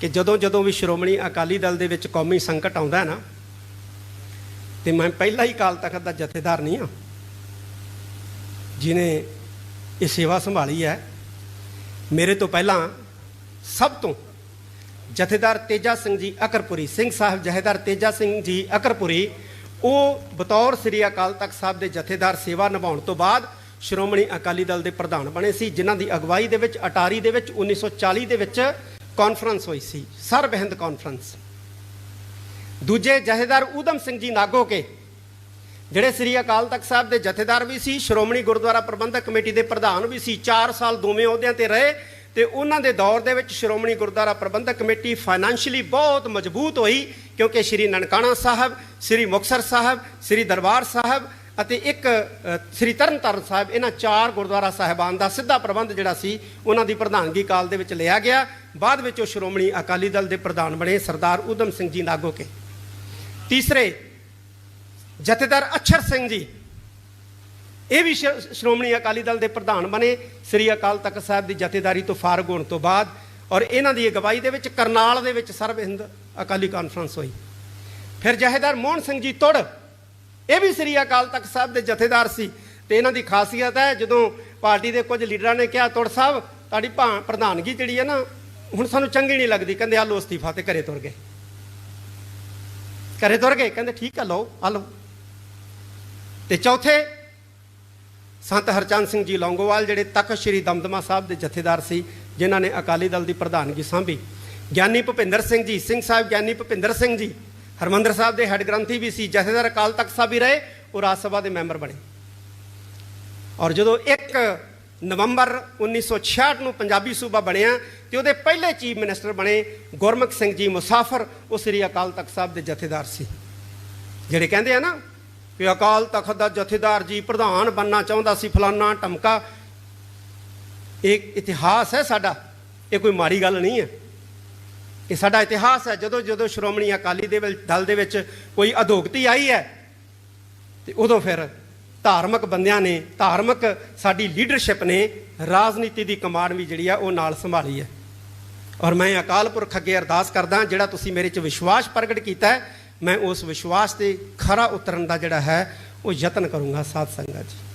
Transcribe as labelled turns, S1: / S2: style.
S1: ਕਿ ਜਦੋਂ ਜਦੋਂ ਵੀ ਸ਼੍ਰੋਮਣੀ ਅਕਾਲੀ ਦਲ ਦੇ ਵਿੱਚ ਕੌਮੀ ਸੰਕਟ ਆਉਂਦਾ ਨਾ, ਤੇ ਮੈਂ ਪਹਿਲਾ ਹੀ ਕਾਲ ਤਖਤ ਦਾ ਜਥੇਦਾਰ ਨਹੀਂ ਹਾਂ। ਜਿਨੇ ਇਹ ਸੇਵਾ ਸੰਭਾਲੀ ਹੈ, ਮੇਰੇ ਤੋਂ ਪਹਿਲਾਂ ਸਭ ਤੋਂ ਜਥੇਦਾਰ ਤੇਜਾ ਸਿੰਘ ਜੀ ਅਕਰਪੁਰੀ, ਸਿੰਘ ਸਾਹਿਬ ਜਥੇਦਾਰ ਤੇਜਾ ਸਿੰਘ ਜੀ ਅਕਰਪੁਰੀ, ਉਹ ਬਤੌਰ ਸ੍ਰੀ ਅਕਾਲ ਤਖਤ ਸਾਹਿਬ ਦੇ ਜਥੇਦਾਰ ਸੇਵਾ ਨਿਭਾਉਣ ਤੋਂ ਬਾਅਦ ਸ਼੍ਰੋਮਣੀ ਅਕਾਲੀ ਦਲ ਦੇ ਪ੍ਰਧਾਨ ਬਣੇ ਸੀ, ਜਿਨ੍ਹਾਂ ਦੀ ਅਗਵਾਈ ਦੇ ਵਿੱਚ, ਅਟਾਰੀ ਦੇ ਵਿੱਚ 1940 ਦੇ ਵਿੱਚ ਕਾਨਫਰੰਸ ਹੋਈ ਸੀ, ਸਰਬ ਹਿੰਦ ਕਾਨਫਰੰਸ ਦੂਜੇ ਜਥੇਦਾਰ ਊਧਮ ਸਿੰਘ ਜੀ ਨਾਗੋ ਕੇ, ਜਿਹੜੇ ਸ੍ਰੀ ਅਕਾਲ ਤਖਤ ਸਾਹਿਬ ਦੇ ਜਥੇਦਾਰ ਵੀ ਸੀ, ਸ਼੍ਰੋਮਣੀ ਗੁਰਦੁਆਰਾ ਪ੍ਰਬੰਧਕ ਕਮੇਟੀ ਦੇ ਪ੍ਰਧਾਨ ਵੀ ਸੀ 4 ਸਾਲ ਦੋਵੇਂ ਅਹੁਦਿਆਂ ਤੇ ਰਹੇ ਤੇ ਉਹਨਾਂ ਦੇ ਦੌਰ ਦੇ ਵਿੱਚ ਸ਼੍ਰੋਮਣੀ ਗੁਰਦੁਆਰਾ ਪ੍ਰਬੰਧਕ ਕਮੇਟੀ ਫਾਈਨੈਂਸ਼ੀਅਲੀ ਬਹੁਤ ਮਜ਼ਬੂਤ ਹੋਈ, ਕਿਉਂਕਿ ਸ੍ਰੀ ਨਨਕਾਣਾ ਸਾਹਿਬ, ਸ੍ਰੀ ਮੁਕਤਸਰ ਸਾਹਿਬ, ਸ੍ਰੀ ਦਰਬਾਰ ਸਾਹਿਬ ਅਤੇ ਇੱਕ ਅ, ਸ੍ਰੀ ਤਰਨਤਾਰਨ ਸਾਹਿਬ ਇਹਨਾਂ ਚਾਰ ਗੁਰਦੁਆਰਾ ਸਾਹਿਬਾਨ ਦਾ ਸਿੱਧਾ ਪ੍ਰਬੰਧ ਜਿਹੜਾ ਸੀ ਉਹਨਾਂ ਦੀ ਪ੍ਰਧਾਨਗੀ ਕਾਲ ਦੇ ਵਿੱਚ ਲਿਆ ਗਿਆ। ਬਾਅਦ ਵਿੱਚ ਉਹ ਸ਼੍ਰੋਮਣੀ ਅਕਾਲੀ ਦਲ ਦੇ ਪ੍ਰਧਾਨ ਬਣੇ ਸਰਦਾਰ ਊਧਮ ਸਿੰਘ ਜੀ ਨਾਗੋਕੇ ਤੀਸਰੇ ਜਥੇਦਾਰ ਅਛਰ ਸਿੰਘ ਜੀ। ਇਹ ਵੀ ਸ਼੍ਰੋਮਣੀ ਅਕਾਲੀ ਦਲ ਦੇ ਪ੍ਰਧਾਨ ਬਣੇ। ਸ੍ਰੀ ਅਕਾਲ ਤਖਤ ਸਾਹਿਬ ਦੀ ਜਥੇਦਾਰੀ ਤੋਂ ਫਾਰਗ ਹੋਣ ਤੋਂ ਬਾਅਦ ਔਰ ਇਹਨਾਂ ਦੀ ਅਗਵਾਈ ਦੇ ਵਿੱਚ ਕਰਨਾਲ ਦੇ ਵਿੱਚ ਸਰਬ ਹਿੰਦ ਅਕਾਲੀ ਕਾਨਫਰੰਸ ਹੋਈ। ਫਿਰ ਜਥੇਦਾਰ ਮੋਹਨ ਸਿੰਘ ਜੀ ਤੁੜ ਇਹ ਵੀ ਸ੍ਰੀ ਅਕਾਲ ਤਖਤ ਸਾਹਿਬ ਦੇ ਜਥੇਦਾਰ ਸੀ ਤੇ ਇਹਨਾਂ ਦੀ ਖਾਸੀਅਤ ਹੈ, ਜਦੋਂ ਪਾਰਟੀ ਦੇ ਕੁਝ ਲੀਡਰਾਂ ਨੇ ਕਿਹਾ ਤੁੜ ਸਾਹਿਬ, ਤੁਹਾਡੀ ਭਾਂ, ਪ੍ਰਧਾਨਗੀ ਜਿਹੜੀ ਹੈ ਨਾ, ਹੁਣ ਸਾਨੂੰ ਚੰਗੀ ਨਹੀਂ ਲੱਗਦੀ। ਕਹਿੰਦੇ, ਆ ਲੋ ਅਸਤੀਫਾ ਤੇ ਘਰੇ ਤੁਰ ਗਏ। ਘਰੇ ਤੁਰ ਗਏ। ਕਹਿੰਦੇ, ਠੀਕ ਆ, ਲਓ ਆ ਲਓ। ਤੇ ਚੌਥੇ, ਸੰਤ ਹਰਚੰਦ ਸਿੰਘ ਜੀ ਲੌਂਗੋਵਾਲ, ਜਿਹੜੇ ਤਖਤ ਸ੍ਰੀ ਦਮਦਮਾ ਸਾਹਿਬ ਦੇ ਜਥੇਦਾਰ ਸੀ, ਜਿਨ੍ਹਾਂ ਨੇ ਅਕਾਲੀ ਦਲ ਦੀ ਪ੍ਰਧਾਨਗੀ ਸੰਭੀ। ਗਿਆਨੀ ਭੁਪਿੰਦਰ ਸਿੰਘ ਜੀ, ਸਿੰਘ ਸਾਹਿਬ ਗਿਆਨੀ ਭੁਪਿੰਦਰ ਸਿੰਘ ਜੀ ਹਰਮੰਦਰ ਸਾਹਿਬ ਦੇ ਹੈੱਡ ਗ੍ਰੰਥੀ ਵੀ ਸੀ, ਜਥੇਦਾਰ ਅਕਾਲ ਤਖਤ ਸਾਹਿਬ ਵੀ ਰਹੇ ਉਹ ਰਾਜ ਸਭਾ ਦੇ ਮੈਂਬਰ ਬਣੇ। ਔਰ ਜਦੋਂ 1 ਨਵੰਬਰ 1966 ਨੂੰ ਪੰਜਾਬੀ ਸੂਬਾ ਬਣਿਆ ਤੇ ਉਹਦੇ ਪਹਿਲੇ ਚੀਫ ਮਿਨਿਸਟਰ ਬਣੇ ਗੁਰਮੁਖ ਸਿੰਘ ਜੀ ਮੁਸਾਫਰ, ਉਹ ਸ੍ਰੀ ਅਕਾਲ ਤਖਤ ਸਾਹਿਬ ਦੇ ਜਥੇਦਾਰ ਸੀ। ਜਿਹੜੇ ਕਹਿੰਦੇ ਆ ਨਾ ਕਿ ਅਕਾਲ ਤਖਤ ਦਾ ਜਥੇਦਾਰ ਜੀ ਪ੍ਰਧਾਨ ਬੰਨਾ ਚਾਹੁੰਦਾ ਸੀ ਫਲਾਨਾ ਟਮਕਾ, ਇਹ ਇਤਿਹਾਸ ਹੈ ਸਾਡਾ, ਇਹ ਕੋਈ ਮਾੜੀ ਗੱਲ ਨਹੀਂ ਹੈ। ਇਹ ਸਾਡਾ ਇਤਿਹਾਸ ਹੈ। ਜਦੋਂ ਜਦੋਂ ਸ਼੍ਰੋਮਣੀ ਅਕਾਲੀ ਦੇ ਦਲ ਦੇ ਵਿੱਚ ਕੋਈ ਅਧੋਗਤੀ ਆਈ ਹੈ, ਤੇ ਉਦੋਂ ਫਿਰ ਧਾਰਮਿਕ ਬੰਦਿਆਂ ਨੇ ਧਾਰਮਿਕ ਸਾਡੀ ਲੀਡਰਸ਼ਿਪ ਨੇ ਰਾਜਨੀਤੀ ਦੀ ਕਮਾਂਡ ਵੀ ਜਿਹੜੀ ਆ, ਉਹ ਨਾਲ ਸੰਭਾਲੀ ਹੈ। ਔਰ ਮੈਂ ਅਕਾਲ ਪੁਰਖ ਅੱਗੇ ਅਰਦਾਸ ਕਰਦਾ, ਜਿਹੜਾ ਤੁਸੀਂ ਮੇਰੇ 'ਚ ਵਿਸ਼ਵਾਸ ਪ੍ਰਗਟ ਕੀਤਾ ਹੈ, ਮੈਂ ਉਸ ਵਿਸ਼ਵਾਸ ਤੇ ਖਰਾ ਉਤਰਨ ਦਾ ਜਿਹੜਾ ਹੈ, ਉਹ ਯਤਨ ਕਰੂੰਗਾ। ਸਾਧ ਸੰਗਤ ਜੀ।